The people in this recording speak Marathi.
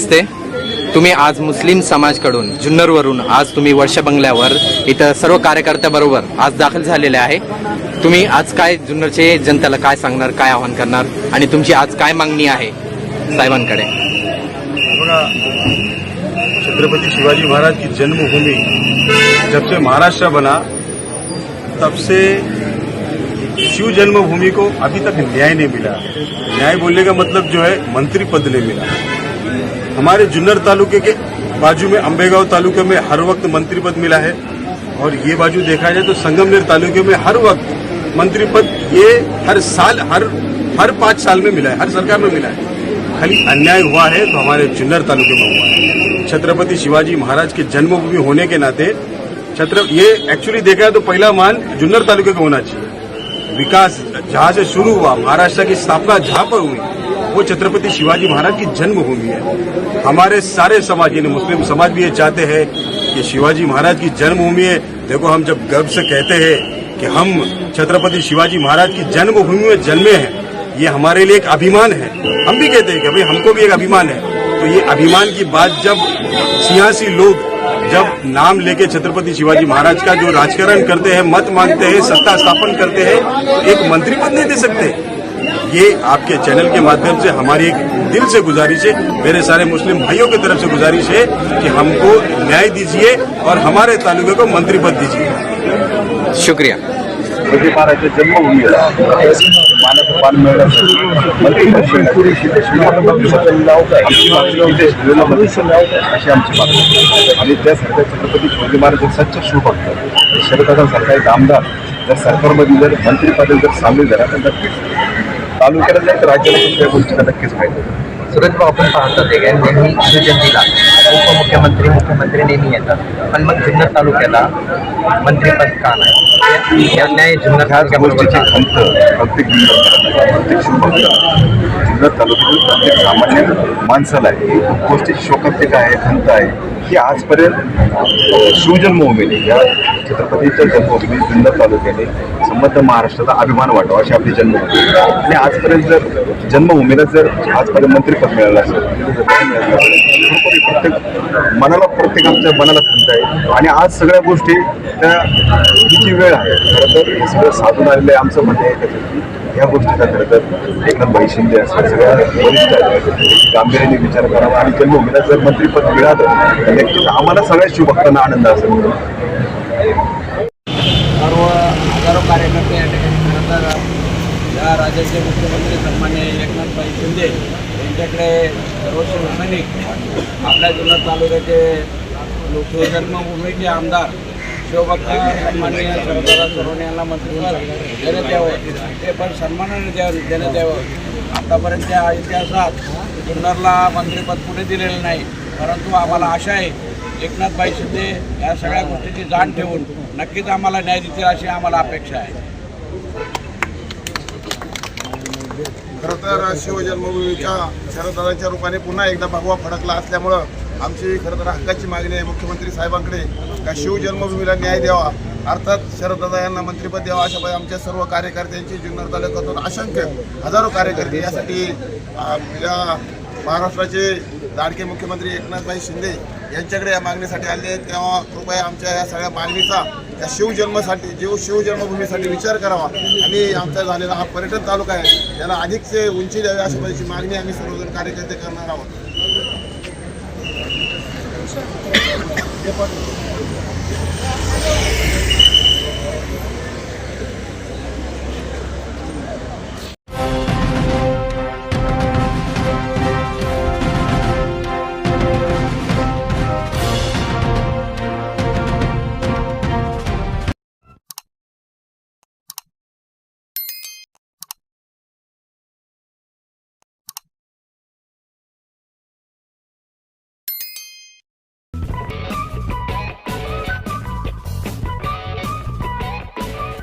नमस्ते. तुम्ही आज मुस्लिम समाजकडून जुन्नरवरून आज तुम्ही वर्ष बंगल्यावर इथं सर्व कार्यकर्त्याबरोबर आज दाखल झालेले आहे. तुम्ही आज काय जुन्नरचे जनतेला काय सांगणार काय आवाहन करणार आणि तुमची आज काय मागणी आहे साहेबांकडे? बघा शिवाजी महाराज की जन्मभूमी जब से महाराष्ट्र बना तब से शिव जन्मभूमि को अभी तक न्याय नहीं मिला। न्याय बोलने का मतलब जो है मंत्री पद नहीं मिला। हमारे जुन्नर तालुके के बाजू में अंबेगांव तालुके में हर वक्त मंत्री पद मिला है। और ये बाजू देखा जाए तो संगमनेर तालुके में हर वक्त मंत्री पद ये हर साल, हर हर पाँच साल में मिला है, हर सरकार में मिला है। खाली अन्याय हुआ है तो हमारे जुन्नर तालुके में हुआ है। छत्रपति शिवाजी महाराज की जन्मभूमि होने के नाते छत्र, ये एक्चुअली देखा है तो पहला मान जुन्नर तालुके का होना चाहिए। विकास जहाँ से शुरू हुआ, महाराष्ट्र की स्थापना जहाँ पर हुई वो छत्रपति शिवाजी महाराज की जन्मभूमि है। हमारे सारे समाज यानी मुस्लिम समाज भी ये चाहते हैं कि शिवाजी महाराज की जन्मभूमि है। देखो, हम जब गर्व से कहते हैं कि हम छत्रपति शिवाजी महाराज की जन्मभूमि में जन्मे हैं, ये हमारे लिए एक अभिमान है। हम भी कहते हैं कि भाई, हमको भी एक अभिमान है। तो ये अभिमान की बात जब सियासी लोग, जब नाम लेके छत्रपति शिवाजी महाराज का जो राजकरण करते हैं, मत मांगते हैं, सत्ता स्थापन करते हैं, एक मंत्री पद नहीं दे सकते। ये आपके चैनल के माध्यम से हमारी एक दिल से गुजारिश है मेरे सारे मुस्लिम भाइयों की तरफ़ से गुजारिश है कि हमको न्याय दीजिए और हमारे तालुके को मंत्री पद दीजिए शुक्रिया महाराजच्या जन्मभूमीला पान अशी आमची मागणी आणि त्यासारख्या छत्रपती शिवाजी महाराज एक सच्च शिवभक्त शरदादासारखा एक आमदार जर सरकारमध्ये जर मंत्रिपदी जर सामील झाला तर नक्कीच तालुक्याला जाईल तर राज्याला पण त्या गोष्टीचा नक्कीच फ़ायदा होईल. सुरत भाऊ आपण पाहतो ते काय नेहमी शिवजयंतीला उपमुख्यमंत्री मुख्यमंत्री नेहमी येतात पण मग जुन्नर तालुक्याला मंत्रिपद का नाही या न्याय जुन्नर ह्याच तालुक्याबरोबर गोष्टीची का? खंत प्रत्येक जिल्ह्यात प्रत्येक शिवभक्ताला जुन्नर तालुक्यातील प्रत्येक सामान्य माणसाला ही गोष्टीची शोकांतिका आहे खंत आहे की आजपर्यंत शिवजन्मभूमीने या छत्रपतीच्या जन्मभूमी जुन्नर तालुक्याने संबंध महाराष्ट्राचा अभिमान वाटावा अशी आपली जन्मभूमी. आणि आजपर्यंत जर जन्मभूमीला जर आजपर्यंत मंत्रिपद मिळालं असेल प्रत्येक मनाला प्रत्येक आमच्या मनाला खंत आहे. आणि आज सगळ्या गोष्टी त्या हिची वेळ आहे. खरं तर हे सगळं साधून आलेलं आहे आमचं म्हणणं आहे त्याच्यात ह्या गोष्टीचा खरं तर एकनाथ भाई शिंदे असतील सगळ्या वरिष्ठ गांभीर्याने विचार करावा आणि जन्मभूमीला जर मंत्रिपद मिळालं तर नक्कीच आम्हाला सगळ्या शिवभक्तांना आनंद असेल. सर्व हजारो कार्यकर्ते या ठिकाणी खरं तर या राज्याचे मुख्यमंत्री सन्मान्य एकनाथभाई शिंदे यांच्याकडे सर्व शिवसैनिक आपल्या जुन्नर तालुक्याचे लोकसभा जन्मभूमीचे आमदार शिवभक्ता सन्माननीय सरदार सोनवणे यांना मंत्रिपद देण्यात यावं. ते पण सन्मानाने द्या देण्यात यावं. आतापर्यंतच्या इतिहासात जुन्नरला मंत्रिपद कुठे दिलेलं नाही परंतु आम्हाला आशा आहे एकनाथभाई शिंदे या सगळ्या गोष्टीची जाण ठेवून नक्कीच आम्हाला न्याय देतील अशी आम्हाला अपेक्षा आहे. खरं तर शिवजन्मभूमीच्या शरदाच्या रूपाने पुन्हा एकदा भगवा फडकला असल्यामुळं आमची खरं तर हक्काची मागणी आहे. मुख्यमंत्री साहेबांकडे का शिवजन्मभूमीला न्याय द्यावा? अर्थात शरददादा यांना मंत्रिपद द्यावा अशा पाहिजे आमच्या सर्व कार्यकर्त्यांची जुन्नर तालुक्यातून असंख्य हजारो कार्यकर्ते यासाठी या महाराष्ट्राचे लाडके मुख्यमंत्री एकनाथभाई शिंदे यांच्याकडे या मागणीसाठी आले आहेत. तेव्हा कृपया आमच्या या सगळ्या मागणीचा या शिवजन्मासाठी जीव शिवजन्मभूमीसाठी विचार करावा. आणि आमचा झालेला हा पर्यटन तालुका आहे त्याला अधिकचे उंची द्यावी अशा पद्धतीची मागणी आम्ही सर्वजण कार्यकर्ते करणार आहोत.